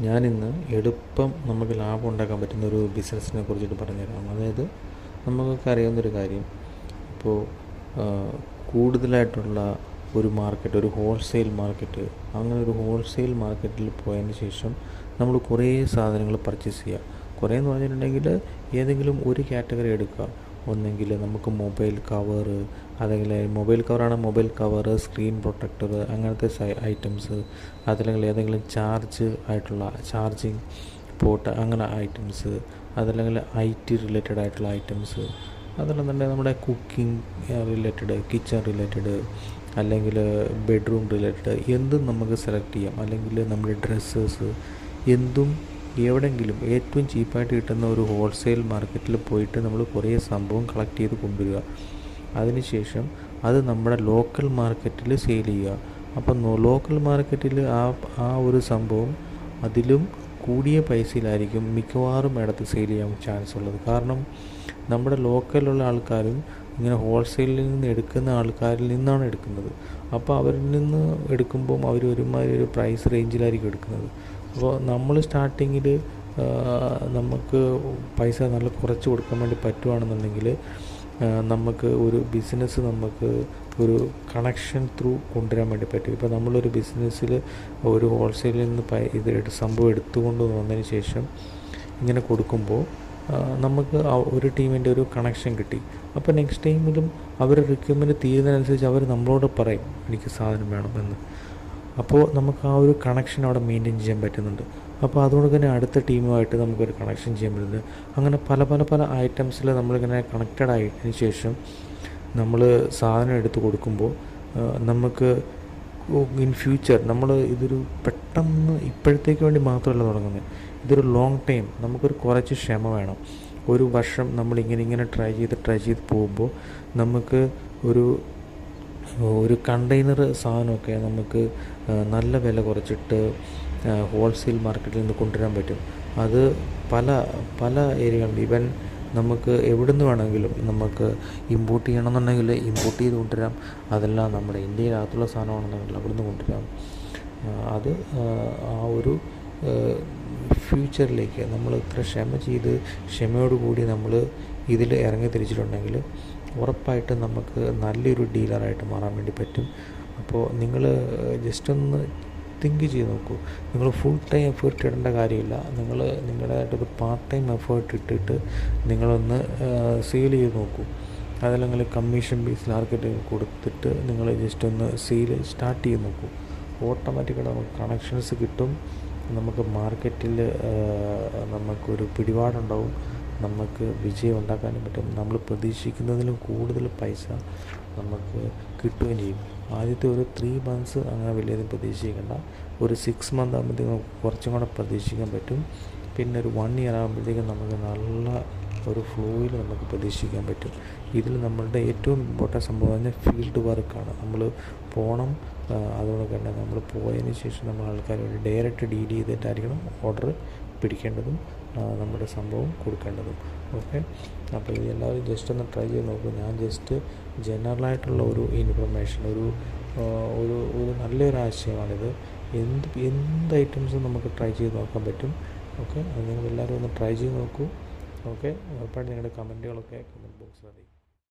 ഞാനിന്ന് എളുപ്പം നമുക്ക് ലാഭം ഉണ്ടാക്കാൻ പറ്റുന്ന ഒരു ബിസിനസ്സിനെ കുറിച്ചിട്ട് പറഞ്ഞുതരാം. അതായത് നമുക്കൊക്കെ അറിയാവുന്നൊരു കാര്യം. ഇപ്പോൾ കൂടുതലായിട്ടുള്ള ഒരു മാർക്കറ്റ് ഒരു ഹോൾസെയിൽ മാർക്കറ്റ് അങ്ങനെ ഒരു ഹോൾസെയിൽ മാർക്കറ്റിൽ പോയതിന് ശേഷം നമ്മൾ കുറേ സാധനങ്ങൾ പർച്ചേസ് ചെയ്യുക. കുറേ എന്ന് പറഞ്ഞിട്ടുണ്ടെങ്കിൽ ഏതെങ്കിലും ഒരു കാറ്റഗറി എടുക്കുക. ഒന്നെങ്കിൽ നമുക്ക് മൊബൈൽ കവർ അല്ലെങ്കിൽ മൊബൈൽ കവറാണ് മൊബൈൽ കവർ സ്ക്രീൻ പ്രൊട്ടക്ടർ അങ്ങനത്തെ ഐറ്റംസ്. അതല്ലെങ്കിൽ ഏതെങ്കിലും ചാർജ് ആയിട്ടുള്ള ചാർജിങ് പോട്ട് അങ്ങനെ ഐറ്റംസ്. അതല്ലെങ്കിൽ ഐ ടി റിലേറ്റഡ് ആയിട്ടുള്ള ഐറ്റംസ്. അതല്ലെന്നുണ്ടെങ്കിൽ നമ്മുടെ കുക്കിംഗ് റിലേറ്റഡ് കിച്ചൺ റിലേറ്റഡ് അല്ലെങ്കിൽ ബെഡ്റൂം റിലേറ്റഡ് എന്തും നമുക്ക് സെലക്ട് ചെയ്യാം. അല്ലെങ്കിൽ നമ്മുടെ ഡ്രസ്സസ് എന്തും എവിടെയെങ്കിലും ഏറ്റവും ചീപ്പായിട്ട് കിട്ടുന്ന ഒരു ഹോൾസെയിൽ മാർക്കറ്റിൽ പോയിട്ട് നമ്മൾ കുറേ സംഭവം കളക്ട് ചെയ്ത് കൊണ്ടുവരിക. അതിനുശേഷം അത് നമ്മുടെ ലോക്കൽ മാർക്കറ്റിൽ സെയിൽ ചെയ്യുക. അപ്പം ലോക്കൽ മാർക്കറ്റിൽ ആ ആ ഒരു സംഭവം അതിലും കൂടിയ പൈസയിലായിരിക്കും മിക്കവാറും ഇടത്ത് സെയിൽ ചെയ്യാൻ ചാൻസ് ഉള്ളത്. കാരണം നമ്മുടെ ലോക്കലുള്ള ആൾക്കാരും ഇങ്ങനെ ഹോൾസെയിലിൽ നിന്ന് എടുക്കുന്ന ആൾക്കാരിൽ നിന്നാണ് എടുക്കുന്നത്. അപ്പോൾ അവരിൽ നിന്ന് എടുക്കുമ്പം അവർ ഒരുമാതിരി ഒരു പ്രൈസ് റേഞ്ചിലായിരിക്കും എടുക്കുന്നത്. അപ്പോൾ നമ്മൾ സ്റ്റാർട്ടിങ്ങിൽ നമുക്ക് പൈസ നല്ല കുറച്ച് കൊടുക്കാൻ വേണ്ടി പറ്റുവാണെന്നുണ്ടെങ്കിൽ നമുക്ക് ഒരു ബിസിനസ് നമുക്ക് ഒരു കണക്ഷൻ ത്രൂ കൊണ്ടുവരാൻ വേണ്ടി പറ്റും. ഇപ്പോൾ നമ്മളൊരു ബിസിനസ്സിൽ ഒരു ഹോൾസെയിലിൽ നിന്ന് ഇത് സംഭവം എടുത്തുകൊണ്ട് വന്നതിന് ശേഷം ഇങ്ങനെ കൊടുക്കുമ്പോൾ നമുക്ക് ഒരു ടീമിന്റെ ഒരു കണക്ഷൻ കിട്ടി. അപ്പോൾ നെക്സ്റ്റ് ടൈമിലും അവർ റിക്വയർമെന്റ് തീരുന്നതിനനുസരിച്ച് അവർ നമ്മളോട് പറയും എനിക്ക് സാധനം വേണമെന്ന്. അപ്പോൾ നമുക്ക് ആ ഒരു കണക്ഷൻ അവിടെ മെയിന്റെയിൻ ചെയ്യാൻ പറ്റുന്നുണ്ട്. അപ്പോൾ അതുകൊണ്ട് തന്നെ അടുത്ത ടീമുമായിട്ട് നമുക്കൊരു കണക്ഷൻ ചെയ്യാൻ പറ്റുന്നത് അങ്ങനെ പല പല പല ഐറ്റംസിൽ നമ്മളിങ്ങനെ കണക്റ്റഡ് ആയതിനു ശേഷം നമ്മൾ സാധനം എടുത്ത് കൊടുക്കുമ്പോൾ നമുക്ക് ഇൻ ഫ്യൂച്ചർ നമ്മൾ ഇതൊരു പെട്ടെന്ന് ഇപ്പോഴത്തേക്ക് വേണ്ടി മാത്രമല്ല തുടങ്ങുന്നത്. ഇതൊരു ലോങ് ടൈം നമുക്കൊരു കുറച്ച് ക്ഷമ വേണം. ഒരു വർഷം നമ്മൾ ഇങ്ങനെ ഇങ്ങനെ ട്രൈ ചെയ്ത് ട്രൈ ചെയ്ത് പോകുമ്പോൾ നമുക്ക് ഒരു ഒരു കണ്ടെയ്നർ സാധനമൊക്കെ നമുക്ക് നല്ല വില കുറച്ചിട്ട് ഹോൾസെയിൽ മാർക്കറ്റിൽ നിന്ന് കൊണ്ടുവരാൻ പറ്റും. അത് പല പല ഏരിയകളിൽ ഇവൻ നമുക്ക് എവിടെ നിന്ന് വേണമെങ്കിലും നമുക്ക് ഇമ്പോർട്ട് ചെയ്യണമെന്നുണ്ടെങ്കിൽ ഇമ്പോർട്ട് ചെയ്ത് കൊണ്ടുവരാം. അതെല്ലാം നമ്മുടെ ഇന്ത്യയിലകത്തുള്ള സാധനമാണെന്നുണ്ടെങ്കിൽ അവിടുന്ന് കൊണ്ടുവരാം. അത് ആ ഒരു ഫ്യൂച്ചറിലേക്ക് നമ്മൾ ഇത്ര ക്ഷമ ചെയ്ത് ക്ഷമയോടുകൂടി നമ്മൾ ഇതിൽ ഇറങ്ങി തിരിച്ചിട്ടുണ്ടെങ്കിൽ ഉറപ്പായിട്ടും നമുക്ക് നല്ലൊരു ഡീലറായിട്ട് മാറാൻ വേണ്ടി പറ്റും. അപ്പോൾ നിങ്ങൾ ജസ്റ്റ് ഒന്ന് തിങ്ക് ചെയ്ത് നോക്കൂ. നിങ്ങൾ ഫുൾ ടൈം എഫേർട്ട് ഇടേണ്ട കാര്യമില്ല. നിങ്ങൾ നിങ്ങളുടേതായിട്ടൊരു പാർട്ട് ടൈം എഫേർട്ട് ഇട്ടിട്ട് നിങ്ങളൊന്ന് സെയിൽ ചെയ്ത് നോക്കൂ. അതല്ലെങ്കിൽ കമ്മീഷൻ ബേസിൽ ആർക്കിട്ട് കൊടുത്തിട്ട് നിങ്ങൾ ജസ്റ്റ് ഒന്ന് സെയിൽ സ്റ്റാർട്ട് ചെയ്ത് നോക്കൂ. ഓട്ടോമാറ്റിക്കായിട്ട് നമുക്ക് കണക്ഷൻസ് കിട്ടും. നമുക്ക് മാർക്കറ്റിൽ നമുക്കൊരു പിടിപാടുണ്ടാവും. നമുക്ക് വിജയം ഉണ്ടാക്കാനും പറ്റും. നമ്മൾ പ്രതീക്ഷിക്കുന്നതിലും കൂടുതൽ പൈസ നമുക്ക് കിട്ടുകയും ചെയ്യും. ആദ്യത്തെ ഒരു ത്രീ മന്ത്സ് അങ്ങനെ വലിയതും പ്രതീക്ഷിക്കേണ്ട. ഒരു സിക്സ് മന്ത് ആകുമ്പോഴത്തേക്കും കുറച്ചും കൂടെ പ്രതീക്ഷിക്കാൻ പറ്റും. പിന്നെ ഒരു വൺ ഇയർ ആകുമ്പോഴത്തേക്കും നമുക്ക് നല്ല ഒരു ഫ്ലോയിൽ നമുക്ക് പ്രതീക്ഷിക്കാൻ പറ്റും. ഇതിൽ നമ്മളുടെ ഏറ്റവും ഇമ്പോർട്ടന്റ് സംഭവം പറഞ്ഞാൽ ഫീൽഡ് വർക്കാണ്. നമ്മൾ പോകണം അതുകൊണ്ട് തന്നെ നമ്മൾ പോയതിന് ശേഷം നമ്മൾ ആൾക്കാരോട് ഡയറക്റ്റ് ഡീൽ ചെയ്തിട്ടായിരിക്കണം ഓർഡർ പിടിക്കേണ്ടതും നമ്മുടെ സംഭവം കൊടുക്കേണ്ടതും. ഓക്കെ? അപ്പോൾ ഇത് എല്ലാവരും ജസ്റ്റ് ഒന്ന് ട്രൈ ചെയ്ത് നോക്കൂ. ഞാൻ ജസ്റ്റ് ജനറലായിട്ടുള്ള ഒരു ഇൻഫർമേഷൻ ഒരു ഒരു ഒരു നല്ലൊരു ആശയമാണിത്. എന്ത് എന്ത് ഐറ്റംസും നമുക്ക് ട്രൈ ചെയ്ത് നോക്കാൻ പറ്റും. ഓക്കെ? അത് നിങ്ങൾ എല്ലാവരും ഒന്ന് ട്രൈ ചെയ്ത് നോക്കൂ. ഓക്കെ ഉറപ്പായിട്ട് നിങ്ങളുടെ കമന്റുകളൊക്കെ കമന്റ് ബോക്സിൽ അറിയിക്കും.